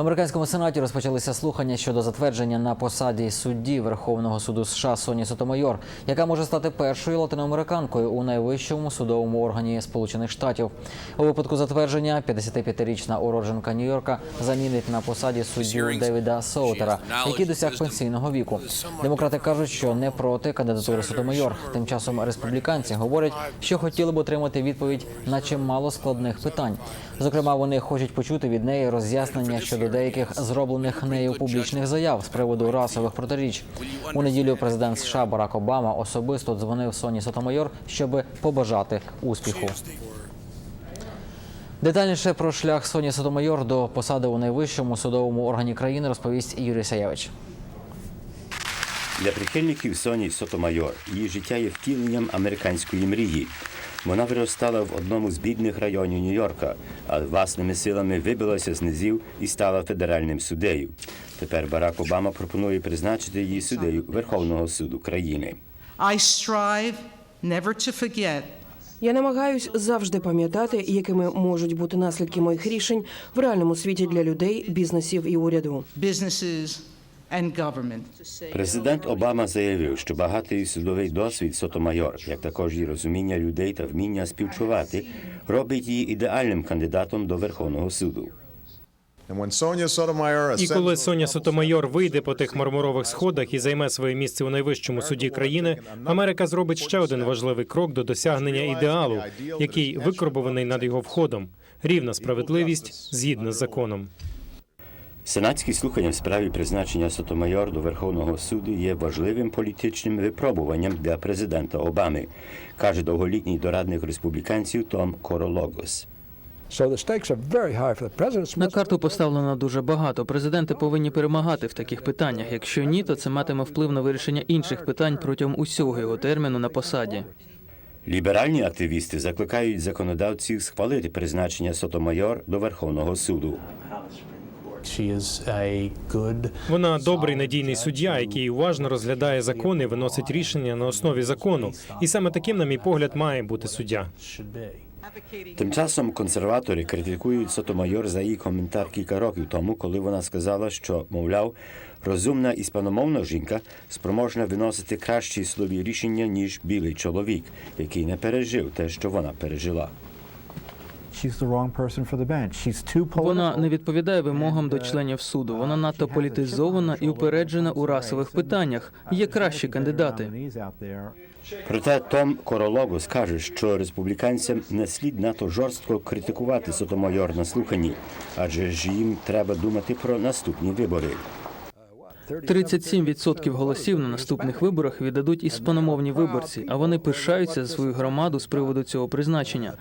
В американському сенаті розпочалися слухання щодо затвердження на посаді судді Верховного суду США Соні Сотомайор, яка може стати першою латиноамериканкою у найвищому судовому органі Сполучених Штатів. У випадку затвердження 55-річна уродженка Нью-Йорка замінить на посаді суддю Девіда Соутера, який досяг пенсійного віку. Демократи кажуть, що не проти кандидатури Сотомайор. Тим часом республіканці говорять, що хотіли б отримати відповідь на чимало складних питань. Зокрема, вони хочуть почути від неї роз'яснення щодо деяких зроблених нею публічних заяв з приводу расових протиріч. У неділю президент США Барак Обама особисто дзвонив Соні Сотомайор, щоб побажати успіху. Детальніше про шлях Соні Сотомайор до посади у найвищому судовому органі країни розповість Юрій Саєвич. Для прихильників Соні Сотомайор її життя є втіленням американської мрії. Вона виростала в одному з бідних районів Нью-Йорка, а власними силами вибилася з низів і стала федеральним суддею. Тепер Барак Обама пропонує призначити її суддею Верховного суду країни. I strive never to forget Я намагаюсь завжди пам'ятати, якими можуть бути наслідки моїх рішень в реальному світі для людей, бізнесів і уряду. businesses. Президент Обама заявив, що багатий судовий досвід Сотомайор, як також її розуміння людей та вміння співчувати, робить її ідеальним кандидатом до Верховного суду. І коли Соня Сотомайор вийде по тих мармурових сходах і займе своє місце у найвищому суді країни, Америка зробить ще один важливий крок до досягнення ідеалу, який викорбований над його входом. Рівна справедливість згідно з законом. Сенатські слухання в справі призначення Сотомайор до Верховного суду є важливим політичним випробуванням для президента Обами, каже довголітній дорадник республіканців Том Корологос. На карту поставлено дуже багато. Президенти повинні перемагати в таких питаннях. Якщо ні, то це матиме вплив на вирішення інших питань протягом усього його терміну на посаді. Ліберальні активісти закликають законодавців схвалити призначення Сотомайор до Верховного суду. Вона добрий надійний суддя, який уважно розглядає закони, виносить рішення на основі закону. І саме таким, на мій погляд, має бути суддя. Тим часом консерватори критикують Сотомайор за її коментар кілька років тому, коли вона сказала, що, мовляв, розумна іспаномовна жінка спроможна виносити кращі слові рішення, ніж білий чоловік, який не пережив те, що вона пережила. Вона не відповідає вимогам до членів суду. Вона надто політизована і упереджена у расових питаннях. Є кращі кандидати. Проте Том Корологос каже, що республіканцям не слід надто жорстко критикувати Сотомайор на слуханні, адже ж їм треба думати про наступні вибори. 37% голосів на наступних виборах віддадуть іспаномовні виборці, а вони пишаються за свою громаду з приводу цього призначення.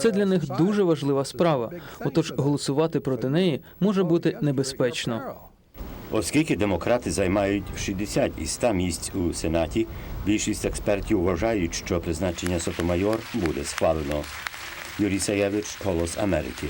Це для них дуже важлива справа. Отож, голосувати проти неї може бути небезпечно. Оскільки демократи займають 60 із 100 місць у Сенаті, більшість експертів вважають, що призначення Сотомайор буде схвалено. Юрій Саєвич, Голос Америки.